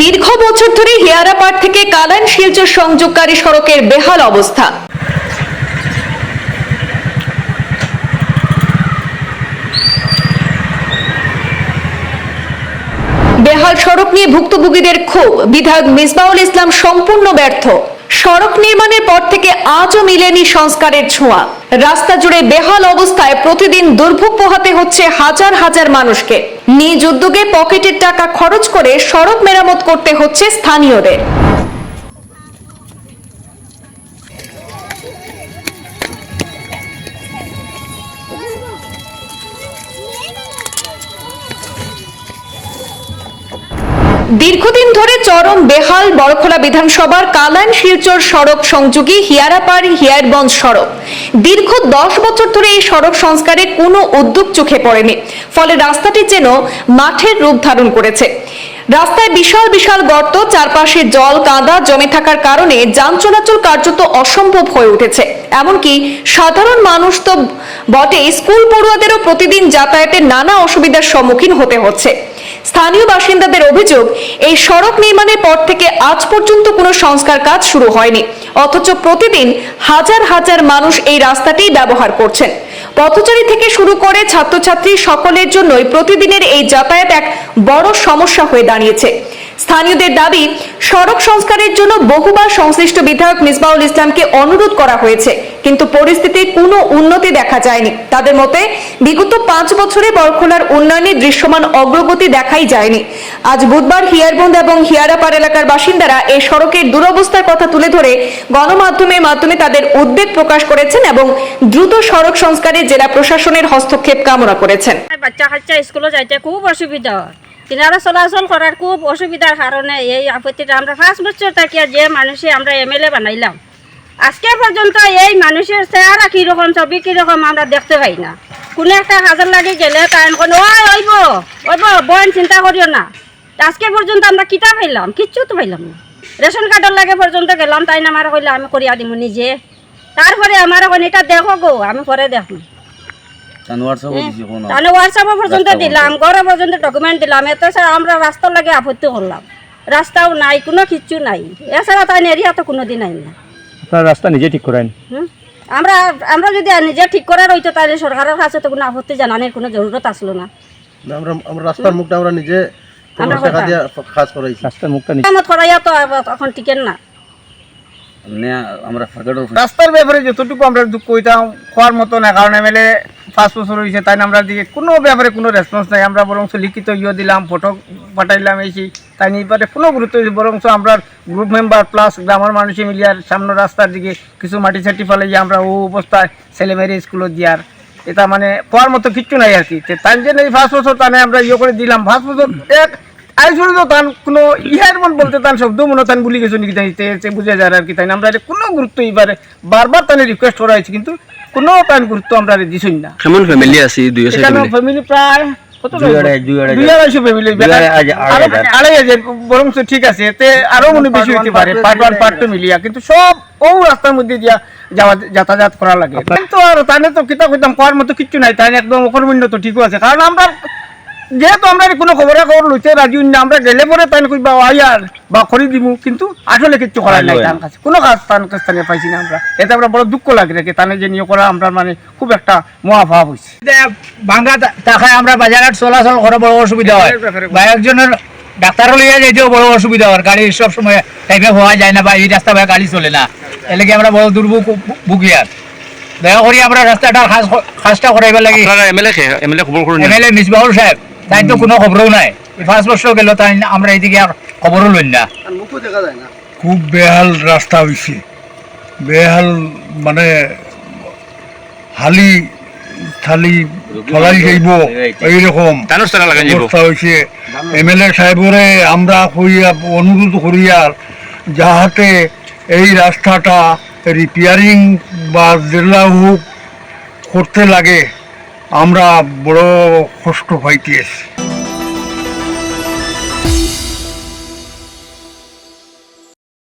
দীর্ঘ বছর ধরে হিয়ারাপাড় থেকে কালান শিলচর সংযোগকারী সড়কের বেহাল অবস্থা। বেহাল সড়ক নিয়ে ভুক্তভোগীদের ক্ষোভ। বিধায়ক মিসবাউল ইসলাম সম্পূর্ণ ব্যর্থ। সড়ক নির্মাণের পর থেকে আজও মিলেনি সংস্কারের ছোঁয়া। রাস্তা জুড়ে বেহাল অবস্থায় প্রতিদিন দুর্ভোগ পোহাতে হচ্ছে হাজার হাজার মানুষকে। নিজ উদ্যোগে পকেটের টাকা খরচ করে সড়ক মেরামত করতে হচ্ছে স্থানীয়দের। দীর্ঘদিন ধরে চরম বেহাল বড়খোলা বিধানসভার কালান শিলচর সড়ক সংযোগী হিয়ারাপাড় হিয়ারগঞ্জ সড়ক। দীর্ঘ দশ বছর ধরে এই সড়ক সংস্কারে কোনো উদ্যোগ চোখে পড়েনি। ফলে রাস্তাটি যেন মাঠের রূপ ধারণ করেছে। রাস্তায় বিশাল বিশাল গর্ত, চারপাশে জল, কাঁদা জমে থাকার কারণে যান চলাচল কার্যত অসম্ভব হয়ে উঠেছে। এমনকি সাধারণ মানুষ তো বটে, স্কুল পড়ুয়াদেরও প্রতিদিন যাতায়াতে নানা অসুবিধার সম্মুখীন হতে হচ্ছে। স্থানীয় বাসিন্দাদের অভিযোগ, এই সড়ক নির্মাণের পর থেকে আজ পর্যন্ত কোনো সংস্কার কাজ শুরু হয়নি। অথচ প্রতিদিন হাজার হাজার মানুষ এই রাস্তাটি ব্যবহার করছেন। পথচারী থেকে শুরু করে ছাত্রছাত্রী সকলের জন্যই প্রতিদিনের এই যাতায়াত এক বড় সমস্যা হয়ে দাঁড়িয়েছে। স্থানীয়দের দাবি, সড়ক সংস্কারের জন্য বহুবার সংশ্লিষ্ট বিধায়ক মিসবাউল ইসলামকে অনুরোধ করা হয়েছে, কিন্তু পরিস্থিতির কোনো উন্নতি দেখা যায়নি। তাদের মতে, বিগত পাঁচ বছরে বরখোলার উন্নয়নে দৃশ্যমান অগ্রগতি দেখাই যায়নি। আজ বুধবার হিয়ারবন্দ এবং হিয়ারাপাড় এলাকার বাসিন্দারা এই সড়কের দুরবস্থার কথা তুলে ধরে গণমাধ্যমের মাধ্যমে তাদের উদ্বেগ প্রকাশ করেছেন এবং দ্রুত সড়ক সংস্কারে জেলা প্রশাসনের হস্তক্ষেপ কামনা করেছেন। বাচ্চা স্কুলে যাইতে খুব অসুবিধা হয়। কিনারা চলাচল করার খুব অসুবিধার কারণে এই আপত্তিটা আমরা পাঁচ বছর থাকিয়া যে মানুষে আমরা এমএলএ বানাইলাম, আজকে পর্যন্ত এই মানুষের চেহারা কীরকম, ছবি কীরকম আমরা দেখতে পাই না। কোনো একটা হাজার লাগে গেলে তাই ওই, ওইব ওইব বয়ন চিন্তা করিও না। আজকে পর্যন্ত আমরা কিতা পাইলাম? কিচ্ছু তো পাইলাম না। রেশন কার্ডের লাগে পর্যন্ত গেলাম তাই না আমার কইলে, আমি করিয়া দিব নিজে। তারপরে আমার এটা দেখো গো, আমি পরে দেখো জানুয়ার সব দিছি কোন তাহলে হোয়াটসঅ্যাপে পর্যন্ত দিলাম ঘরে পর্যন্ত ডকুমেন্ট দিলাম এত ছাড়া আমরা রাস্তার লাগে আপত্তি করলাম। রাস্তাও নাই কোনো কিচ্ছু নাই। এছাড়া তাই এরিয়া তো কোনো দিন নাই না। আপনার রাস্তা নিজে ঠিক করেন? আমরা আমরা যদি নিজে ঠিক করে রইতো তাহলে সরকারের কাছে তো কোনো আপত্তি জানানোর কোনো জরুরত আসলো না। আমরা আমরা রাস্তার মুখটা আমরা নিজে আমরা কাজ করাইছি। রাস্তার মুখটা নিজে আমার করাইয়া তো এখন টিকেন না। আমরা রাস্তার ব্যাপারে যতটুকু আমরা দুঃখ কইতাম হওয়ার মতো না কারণ এমএলএ পাঁচ বছর হয়েছে তাই আমরা দিকে কোনো ব্যাপারে কোনো রেসপন্স নাই। আমরা বরং লিখিত ইয়ে দিলাম ফটো পাঠাইলাম এই তাই এবারে কোনো গুরুত্ব দিই বরং আমরা গ্রুপ মেম্বার প্লাস গ্রামের মানুষে মিলিয়ার সামনে রাস্তার দিকে কিছু মাটি ছাটি ফেলে যে আমরা ও অবস্থায় ছেলে মেয়ে স্কুলে দিয়ার। এটা মানে পাওয়ার মতো কিচ্ছু নাই আর কি। তাই জন্য এই পাঁচ বছর তানে আমরা ইয়ে করে দিলাম। পাঁচ বছর এক আইসুরে তো তান, কোনো ইহার মন বলতে তান, শব্দ মনে তান বুঝে যায় আর কি তাই আমরা কোনো গুরুত্ব এবারে বারবার তানে রিকোয়েস্ট করা হয়েছে, কিন্তু কোনো তান গুরুত্ব আমরা দিছই না। কেমন ফ্যামিলি আছে দুই আছে ফ্যামিলি প্রায় কত ঠিক আছে এতে আরও মনে বেশি হইতে পারে পার্ট ওয়ান পার্ট টু মিলিয়া কিন্তু সব ও রাস্তার মধ্যে দিয়া যাওয়া যাতায়াত করা লাগে। তো আর তাহলে তো কিতা কইতাম করার মতো কিচ্ছু নাই তাই একদম অকর্মণ্য তো ঠিকও আছে। কারণ আমরা যেহেতু আমরা কোনো খবরে খবর লইতে রাজি না আমরা গেলে পরে তাই কইবা আইয়ার বা করি দিব কিন্তু আসলে কিচ্ছু করার নাই তার কাছে। কোনো কাজ তার কাছ থেকে পাইছি না আমরা। এতে আমরা বড় দুঃখ লাগে রেখে তানে যে নিয়ে করা আমরা মানে খুব একটা মহাভাব হয়েছে ভাঙ্গা টাকায় আমরা বাজারহাট চলাচল করে বড় অসুবিধা হয়। বা একজনের ডাক্তার লইয়া যাইতেও বড় অসুবিধা হয়। গাড়ি সব সময় টাইমে হওয়া যায় না বা এই রাস্তা ভাই গাড়ি চলে না। এলাকে আমরা বড় দুর্ভোগ ভুগি আর দয়া করি আমরা রাস্তাটা খাস খাসটা করাইবার লাগি। এমএলএ এমএলএ খবর করুন এমএলএ মিসবাহুল সাহেব। তাই তো কোনো খবরও নাই। পাঁচ বছর গেল তাই আমরা এইদিকে আর খবরও লই না। আর মুখও দেখা যায় না। খুব বেহাল রাস্তা হয়েছে বেহাল মানে হালি থালি ফলাই যাইব এইরকম অবস্থা হয়েছে এমএলএ সাহেবরে আমরা কইয়া অনুরোধ করিয়ার যাহাতে এই রাস্তাটা রিপেয়ারিং বা জেলা হোক করতে লাগে। আমরা বড় কষ্ট পাইতেছি।